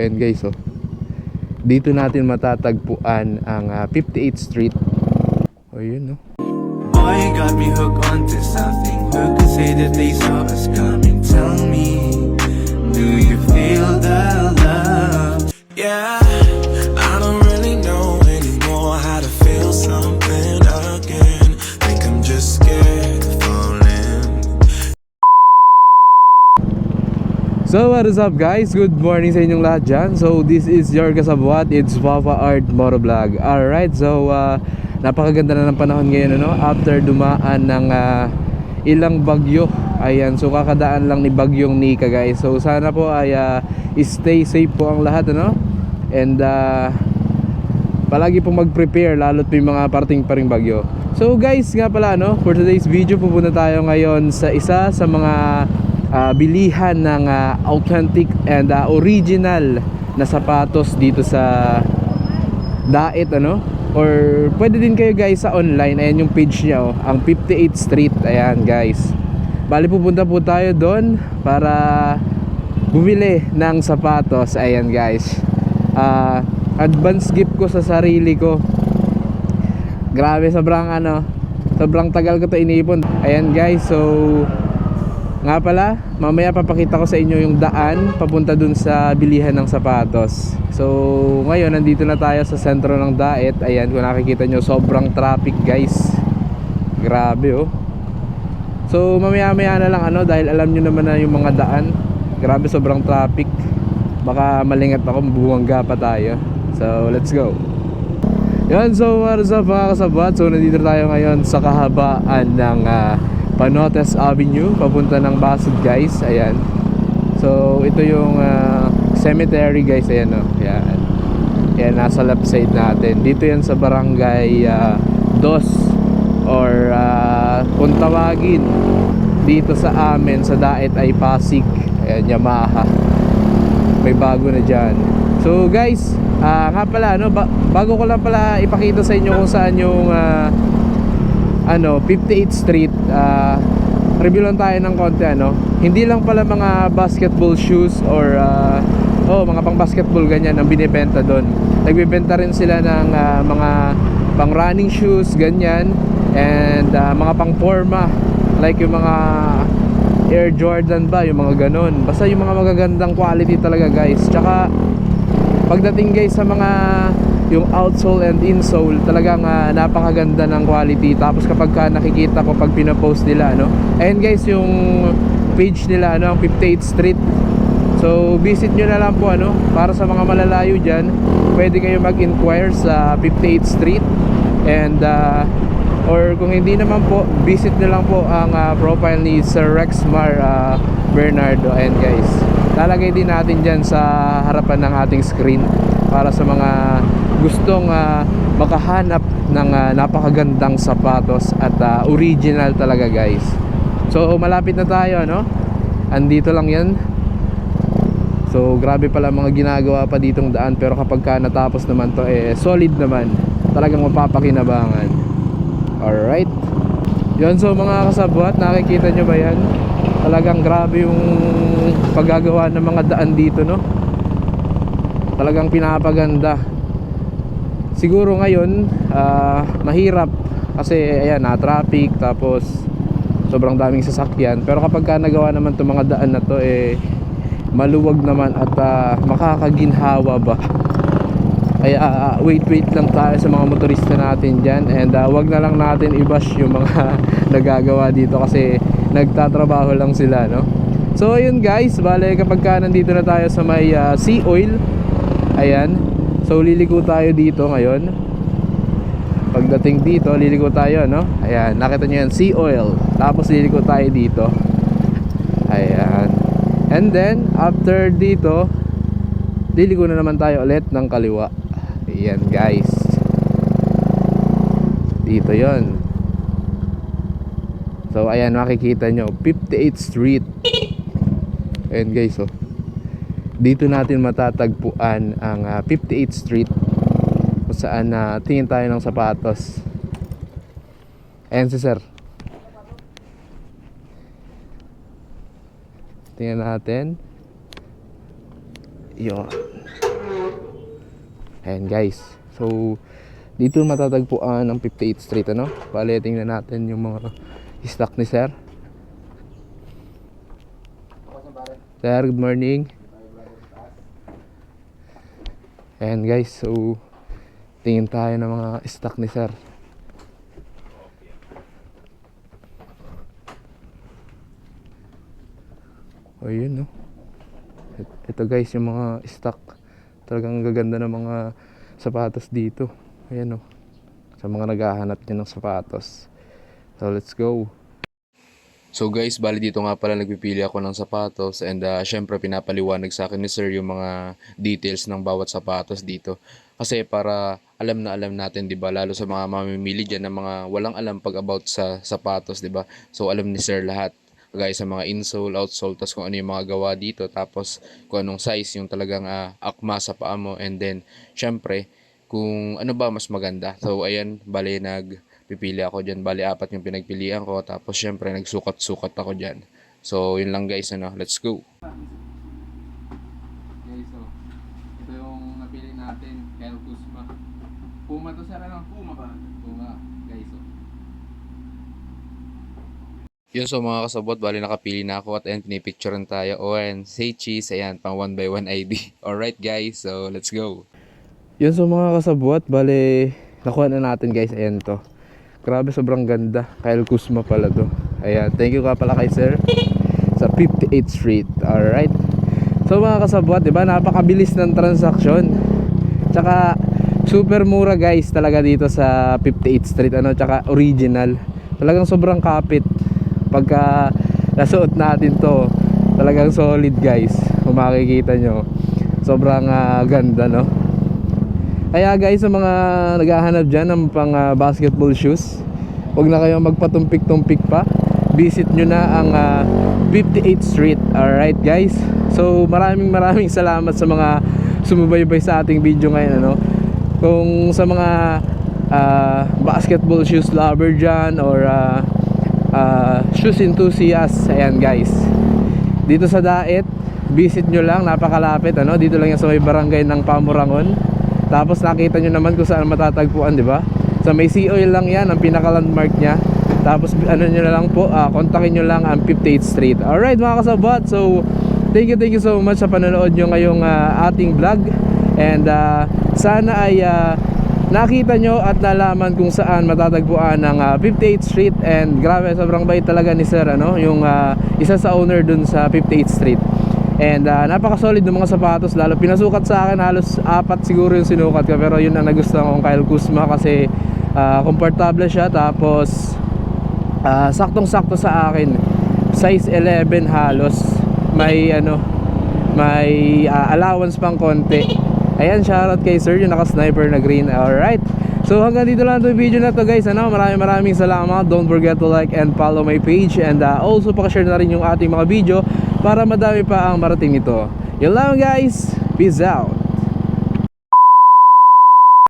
Ayan guys oh. Dito natin matatagpuan ang ah, 58th Street. O yun no. You got me hooked onto something. Who could say that they saw us coming? Tell me, do you feel the love? So what is up guys? Good morning sa inyong lahat dyan. So this is your kasabwat. It's Papa Art Motovlog. Alright, so uh, napakaganda na ng panahon ngayon ano? After dumaan ng uh, ilang bagyo. Ayan, so kakadaan lang ni bagyong Nika guys. So sana po ay uh, stay safe po ang lahat ano? And uh, palagi po mag-prepare lalo't may mga parting pa ring bagyo. So guys, nga pala no, for today's video pupunta tayo ngayon sa isa sa mga ah, bilihan ng ah, authentic and ah, original na sapatos dito sa Daet ano? Or pwede din kayo guys sa online. Ayan yung page niya oh, ang 58th Street. Ayan guys. Bali pupunta po tayo doon para bumili ng sapatos. Ayan guys. Ah, advance gift ko sa sarili ko. Grabe sobrang ano sobrang tagal ko to inipon. Ayan guys. So nga pala, mamaya papakita ko sa inyo yung daan papunta dun sa bilihan ng sapatos. So, ngayon nandito na tayo sa sentro ng Daet. Ayan, kung nakikita nyo, sobrang traffic guys. Grabe oh. So, mamaya-maya na lang ano dahil alam nyo naman na yung mga daan. Grabe sobrang traffic. Baka malingat ako, buwangga pa tayo. So, let's go. Yan, so what is up mga kasabat? So nandito tayo ngayon sa kahabaan ng ah, Panotes Avenue Papunta ng Basud guys, ayan. So ito yung ah, cemetery guys, ayan o Ayan, ayan nasa left side natin. Dito yan sa barangay ah, Dos Or ah, kung tawagin Dito sa amin, sa Daet ay Pasig. Ayan, Yamaha. May bago na dyan. So guys ah nga pala ano ba- bago ko lang pala ipakita sa inyo kung saan yung ah, ano 58th Street ah review lang tayo ng konti ano. Hindi lang pala mga basketball shoes or ah, oh mga pang basketball ganyan ang binibenta doon. Nagbebenta rin sila ng ah, mga pang running shoes ganyan and ah, mga pang forma like yung mga Air Jordan ba, yung mga ganon Basta yung mga magagandang quality talaga guys. Tsaka Pagdating guys sa mga Yung outsole and insole Talagang ah, napakaganda ng quality. Tapos kapag ka nakikita ko pag pinapost nila no? Ayan guys yung Page nila ano, ang 58th Street. So visit nyo na lang po ano. Para sa mga malalayo dyan Pwede kayo mag-inquire sa 58th Street. And uh, or kung hindi naman po visit nyo lang po ang ah, profile ni Sir Rexmar ah, Bernardo. And guys lalagay din natin dyan sa harapan ng ating screen para sa mga gustong ah, makahanap ng ah, napakagandang sapatos at ah, original talaga guys so malapit na tayo no andito lang yan So grabe pala mga ginagawa pa ditong daan pero kapag ka natapos naman to eh solid naman. Talagang mapapakinabangan. Alright. Yan so mga kasabwat, nakikita nyo ba yan? Talagang grabe yung paggagawa ng mga daan dito no. Talagang pinapaganda. Siguro ngayon ah, mahirap kasi ayan na traffic tapos sobrang daming sasakyan pero kapag ka nagawa naman itong mga daan na to eh maluwag naman at ah, makakaginhawa ba kaya ah, wait wait lang tayo sa mga motorista natin dyan and ah, wag na lang natin i-bash yung mga nagagawa dito kasi nagtatrabaho lang sila no? So ayun guys. Bale kapag ka nandito na tayo sa may ah, sea oil ayan. So liliko tayo dito ngayon. Pagdating dito liliko tayo no? Ayan nakita nyo yan sea oil. Tapos liliko tayo dito. Ayan. And then, after dito, liliko na naman tayo ulit ng kaliwa. Ayan guys. Dito yon. So, ayan, makikita nyo. 58th Street. Ayan guys, oh. Dito natin matatagpuan ang ah, 58th Street. Kung saan na tingin tayo ng sapatos. Ayan si sir. Tingnan natin. Yun. Ayan guys. So, dito matatagpuan ang 58th Street ano. Bale, tingnan natin yung mga stock ni Sir. Sir, good morning. Ayan guys, so tingin tayo ng mga stock ni Sir. O yun no. Ito guys yung mga stock. Talagang gaganda ng mga sapatos dito. Ayan no. Sa mga naghahanap din ng sapatos. So let's go. So guys, bali dito nga pala nagpipili ako ng sapatos and uh, syempre pinapaliwanag sa akin ni sir yung mga details ng bawat sapatos dito. Kasi para alam na alam natin, 'di ba, lalo sa mga mamimili diyan ng mga walang alam pag about sa sapatos, 'di ba? So alam ni sir lahat. Gaya sa mga insole, outsole, tas kung ano yung mga gawa dito, tapos kung anong size yung talagang ah, akma sa paa mo and then syempre kung ano ba mas maganda. So ayan, bali nag pipili ako dyan. Bali, apat yung pinagpilian ko. Tapos, syempre, nagsukat-sukat ako dyan. So, yun lang guys, ano. Let's go. Guys, so, ito yung napili natin. Kyle Kuzma. Puma to, sir, ano? Puma ba? Puma, guys, so. Yun, so mga kasabot, bali nakapili na ako at ayan, pinipicturean tayo. O, ayan, say cheese, ayan, pang 1 by 1 ID. Alright guys, so let's go. Yun, so mga kasabot, bali, nakuha na natin guys, ayan to. Grabe, sobrang ganda. Kyle Kuzma pala to. Ayan, thank you ka pala kay sir sa 58th Street. Alright. So mga kasabwat, di ba? Napakabilis ng transaksyon. Tsaka super mura guys talaga dito sa 58th Street ano, tsaka original. Talagang sobrang kapit. Pagka nasuot natin to, talagang solid guys. Kung makikita nyo. Sobrang ah, ganda no. Kaya guys, sa mga naghahanap dyan ng pang ah, basketball shoes, huwag na kayong magpatumpik-tumpik pa. Visit nyo na ang ah, 58th Street. Alright guys? So maraming maraming salamat sa mga sumubaybay sa ating video ngayon. Ano? Kung sa mga ah, basketball shoes lover dyan or ah, ah, shoes enthusiast, ayan guys. Dito sa Daet, visit nyo lang, napakalapit. Ano? Dito lang yan sa may barangay ng Pamurangon. Tapos nakita nyo naman kung saan matatagpuan, di ba? Sa may sea oil lang yan, ang pinaka-landmark niya. Tapos ano nyo na lang po, ah, kontakin nyo lang ang 58th Street. Alright mga kasabot, so thank you, thank you so much sa panonood nyo ngayong ah, ating vlog. And ah, sana ay ah, nakita nyo at nalaman kung saan matatagpuan ang ah, 58th Street. And grabe, sobrang bait talaga ni Sir, ano? Yung ah, isa sa owner dun sa 58th Street. And uh, napaka-solid ng mga sapatos lalo pinasukat sa akin halos apat siguro yung sinukat ko pero yun ang nagustuhan kong Kyle Kuzma kasi uh, siya tapos uh, saktong-sakto sa akin size 11 halos may ano may uh, allowance pang konti. Ayan shoutout kay sir yung naka-sniper na green. Alright So hanggang dito lang itong video na to guys. Ano, Maraming maraming salamat. Don't forget to like and follow my page. And uh, also pakishare na rin yung ating mga video Para madami pa ang marating nito Yun lang guys. Peace out